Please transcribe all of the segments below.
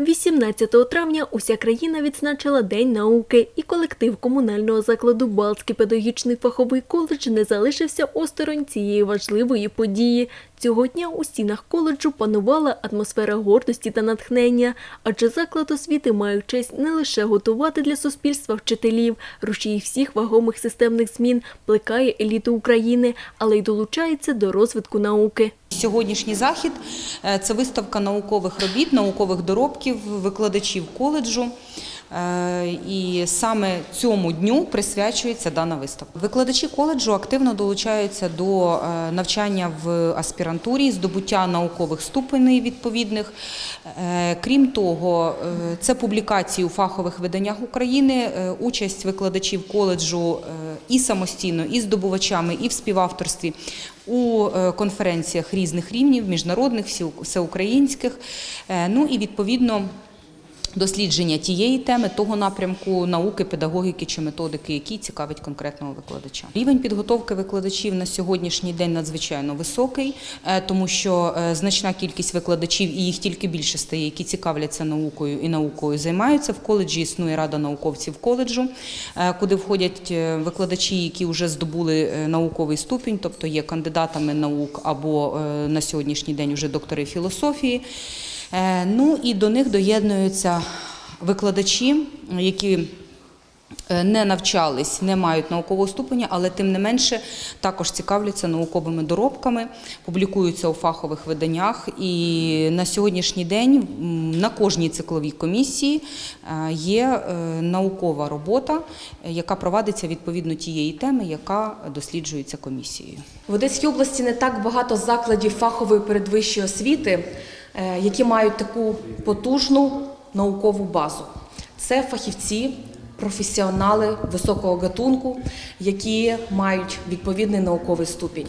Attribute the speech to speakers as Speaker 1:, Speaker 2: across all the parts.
Speaker 1: 18 травня уся країна відзначила День науки, і колектив комунального закладу Балтський педагогічний фаховий коледж не залишився осторонь цієї важливої події. Цього дня у стінах коледжу панувала атмосфера гордості та натхнення, адже заклад освіти має честь не лише готувати для суспільства вчителів, рушій всіх вагомих системних змін, плекає еліту України, але й долучається до розвитку науки.
Speaker 2: Сьогоднішній захід е, це виставка наукових робіт, наукових доробків викладачів коледжу. Е, І саме цьому дню присвячується дана виставка. Викладачі коледжу активно долучаються до е, навчання в аспірантурі, здобуття наукових ступеней відповідних. Е, Крім того, це публікації у фахових виданнях України, участь викладачів коледжу і самостійно, і здобувачами, і в співавторстві у конференціях різних рівнів, міжнародних, всеукраїнських. Ну і відповідно. Дослідження тієї теми, того напрямку науки, педагогіки чи методики, які цікавить конкретного викладача. Рівень підготовки викладачів на сьогоднішній день надзвичайно високий, е, тому що е, значна кількість викладачів і їх тільки більше стає, які цікавляться наукою і наукою займаються. В коледжі існує рада науковців коледжу, е, куди входять викладачі, які вже здобули науковий ступінь, тобто є кандидатами наук або на сьогоднішній день вже доктори філософії. Е, Ну і до них доєднуються викладачі, які е, не навчались, не мають наукового ступеня, але тим не менше також цікавляться науковими доробками, публікуються у фахових виданнях. І на сьогоднішній день на кожній цикловій комісії е, є наукова робота, яка провадиться відповідно тієї теми, яка досліджується комісією.
Speaker 3: В Одеській області не так багато закладів фахової передвищої освіти, які мають таку потужну наукову базу. Це фахівці, професіонали високого гатунку, які мають відповідний науковий ступінь.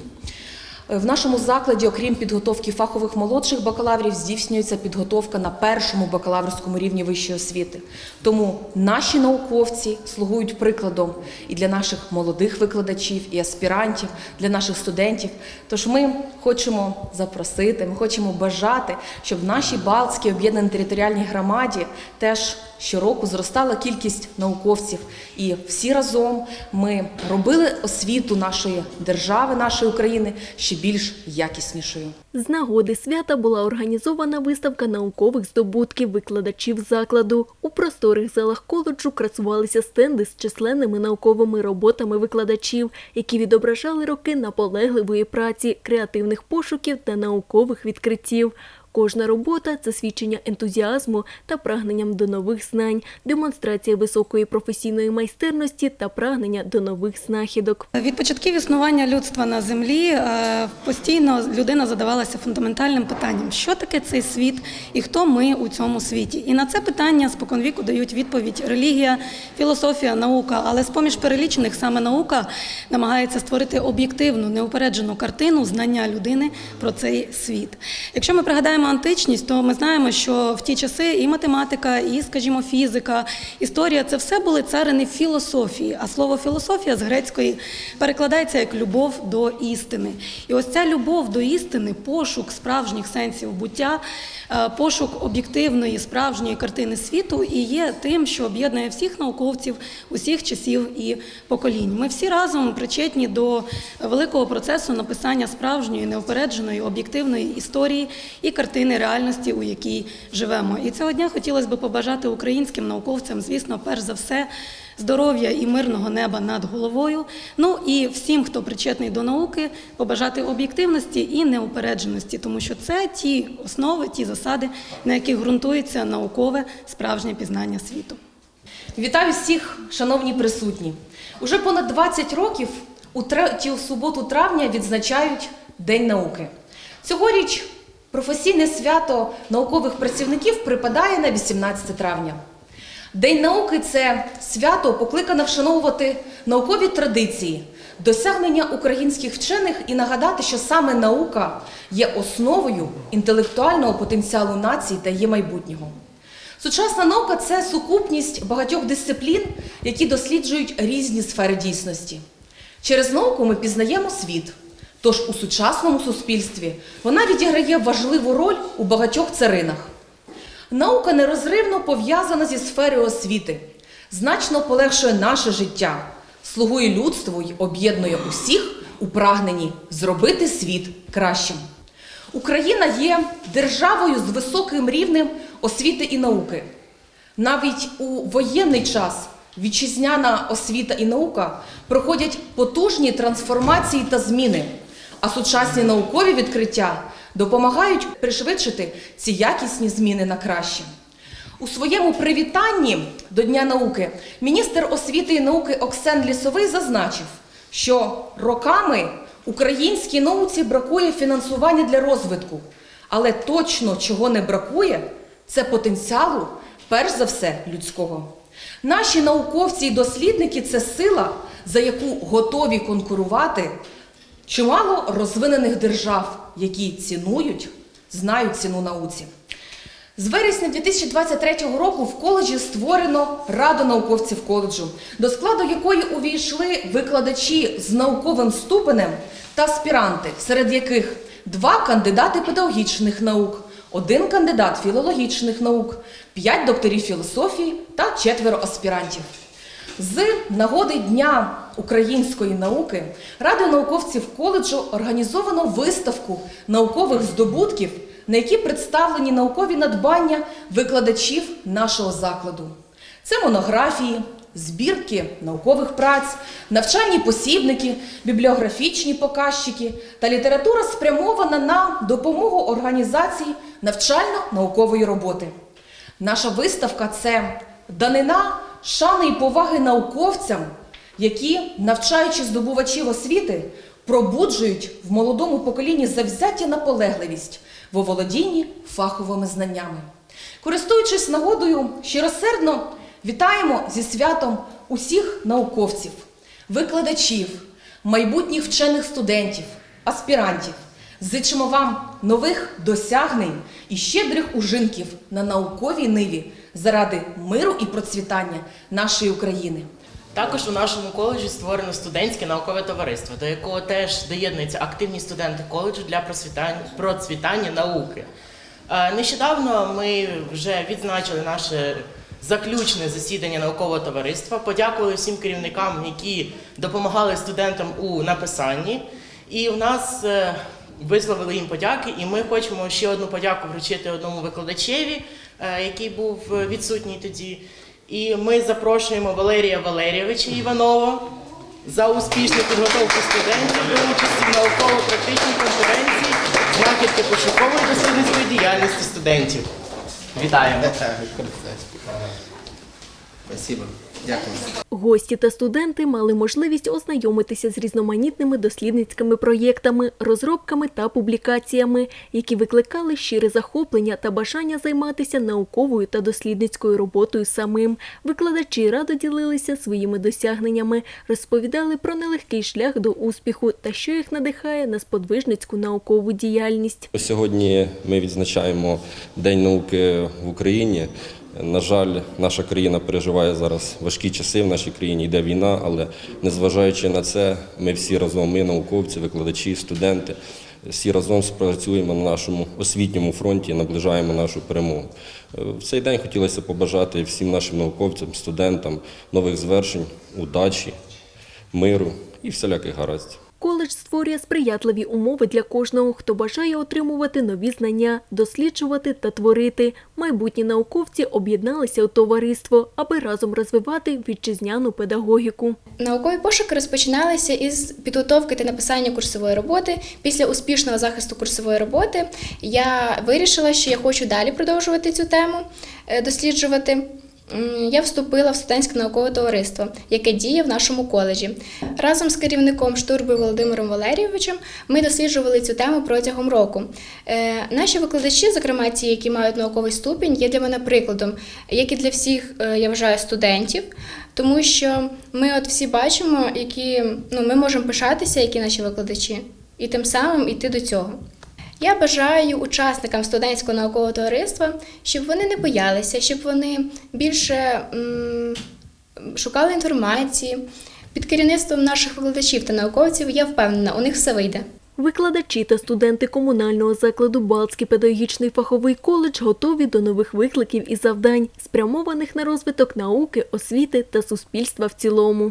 Speaker 3: В нашому закладі, окрім підготовки фахових молодших бакалаврів, здійснюється підготовка на першому бакалаврському рівні вищої освіти. Тому наші науковці слугують прикладом і для наших молодих викладачів, і аспірантів, для наших студентів. Тож ми хочемо запросити, ми хочемо бажати, щоб в нашій Балтській об'єднаній територіальній громаді теж щороку зростала кількість науковців, і всі разом ми робили освіту нашої держави, нашої України ще більш якіснішою.
Speaker 1: З нагоди свята була організована виставка наукових здобутків викладачів закладу. У просторих залах коледжу красувалися стенди з численними науковими роботами викладачів, які відображали роки наполегливої праці, креативних пошуків та наукових відкриттів. Кожна робота це свідчення ентузіазму та прагненням до нових знань, демонстрація високої професійної майстерності та прагнення до нових знахідок.
Speaker 4: Від початків існування людства на землі е, постійно людина задавалася фундаментальним питанням, що таке цей світ і хто ми у цьому світі. І на це питання споконвіку дають відповідь релігія, філософія, наука. Але з поміж перелічених саме наука намагається створити об'єктивну, неупереджену картину знання людини про цей світ. Якщо ми пригадаємо античність, то ми знаємо, що в ті часи і математика, і, скажімо, фізика, історія це все були царини філософії. А слово філософія з грецької перекладається як любов до істини. І ось ця любов до істини, пошук справжніх сенсів буття, е, пошук об'єктивної справжньої картини світу і є тим, що об'єднує всіх науковців усіх часів і поколінь. Ми всі разом причетні до великого процесу написання справжньої, неопередженої, об'єктивної історії і картини реальності, у якій живемо. І цього дня хотілося б побажати українським науковцям, звісно, перш за все. Здоров'я і мирного неба над головою. Ну і всім, хто причетний до науки, побажати об'єктивності і неупередженості, тому що це ті основи, ті засади, на яких ґрунтується наукове справжнє пізнання світу.
Speaker 3: Вітаю всіх, шановні присутні. Уже понад 20 років у третю суботу травня відзначають День науки. Цьогоріч професійне свято наукових працівників припадає на 18 травня. День науки це свято покликане вшановувати наукові традиції, досягнення українських вчених і нагадати, що саме наука є основою інтелектуального потенціалу нації та її майбутнього. Сучасна наука це сукупність багатьох дисциплін, які досліджують різні сфери дійсності. Через науку ми пізнаємо світ. Тож у сучасному суспільстві вона відіграє важливу роль у багатьох царинах. Наука нерозривно пов'язана зі сферою освіти, значно полегшує наше життя, слугує людству й об'єднує усіх у прагненні зробити світ кращим. Україна є державою з високим рівнем освіти і науки. Навіть у воєнний час вітчизняна освіта і наука проходять потужні трансформації та зміни, а сучасні наукові відкриття допомагають пришвидшити ці якісні зміни на краще. У своєму привітанні до Дня науки міністр освіти і науки Оксен Лісовий зазначив, що роками українській науці бракує фінансування для розвитку, але точно чого не бракує, це потенціалу, перш за все, людського. Наші науковці і дослідники це сила, за яку готові конкурувати чимало розвинених держав, які цінують, знають ціну науці. З вересня 2023 року в коледжі створено Раду науковців коледжу, до складу якої увійшли викладачі з науковим ступенем та аспіранти, серед яких два кандидати педагогічних наук, один кандидат філологічних наук, п'ять докторів філософії та четверо аспірантів. З нагоди Дня української науки Радою науковців коледжу організовано виставку наукових здобутків, на якій представлені наукові надбання викладачів нашого закладу. Це монографії, збірки наукових праць, навчальні посібники, бібліографічні показчики та література спрямована на допомогу організації навчально-наукової роботи. Наша виставка це данина шани і поваги науковцям, які, навчаючи здобувачів освіти, пробуджують в молодому поколінні завзяття наполегливість в оволодінні фаховими знаннями. Користуючись нагодою, щиросердно вітаємо зі святом усіх науковців, викладачів, майбутніх вчених студентів, аспірантів. Зичимо вам нових досягнень і щедрих ужинків на науковій ниві заради миру і процвітання нашої України.
Speaker 5: Також у нашому коледжі створено студентське наукове товариство, до якого теж доєднуються активні студенти коледжу для просвітання, процвітання науки. Е, Нещодавно ми вже відзначили наше заключне засідання наукового товариства. Подякували всім керівникам, які допомагали студентам у написанні. І в нас е, висловили їм подяки, і ми хочемо ще одну подяку вручити одному викладачеві, е, який був е, відсутній тоді. І ми запрошуємо Валерія Валерійовича Іванова за успішну підготовку студентів до участі в науково-практичній конференції знахідки пошукової дослідницької діяльності студентів. Вітаємо!
Speaker 6: Спасибо. Дякую.
Speaker 1: Гості та студенти мали можливість ознайомитися з різноманітними дослідницькими проєктами, розробками та публікаціями, які викликали щире захоплення та бажання займатися науковою та дослідницькою роботою самим. Викладачі радо ділилися своїми досягненнями, розповідали про нелегкий шлях до успіху та що їх надихає на сподвижницьку наукову діяльність.
Speaker 7: Сьогодні ми відзначаємо День науки в Україні. На жаль, наша країна переживає зараз важкі часи. В нашій країні йде війна, але незважаючи на це, ми всі разом, ми науковці, викладачі, студенти, всі разом спрацюємо на нашому освітньому фронті, наближаємо нашу перемогу. Е, В цей день хотілося побажати всім нашим науковцям, студентам нових звершень, удачі, миру і всіляких гараздів.
Speaker 1: Коледж створює сприятливі умови для кожного, хто бажає отримувати нові знання, досліджувати та творити. Майбутні науковці об'єдналися у товариство, аби разом розвивати вітчизняну педагогіку.
Speaker 8: Наукові пошуки розпочиналися із підготовки та написання курсової роботи. Після успішного захисту курсової роботи я вирішила, що я хочу далі продовжувати цю тему е, досліджувати. Я вступила в студентське наукове товариство, яке діє в нашому коледжі. Разом з керівником Штурбою Володимиром Валерійовичем ми досліджували цю тему протягом року. Е, Наші викладачі, зокрема ті, які мають науковий ступінь, є для мене прикладом, як і для всіх, е, я вважаю, студентів, тому що ми от всі бачимо, які ну, ми можемо пишатися, які наші викладачі, і тим самим йти до цього. Я бажаю учасникам студентського наукового товариства, щоб вони не боялися, щоб вони більше м, шукали інформації. Під керівництвом наших викладачів та науковців я впевнена, у них все вийде.
Speaker 1: Викладачі та студенти комунального закладу Балтський педагогічний фаховий коледж готові до нових викликів і завдань, спрямованих на розвиток науки, освіти та суспільства в цілому.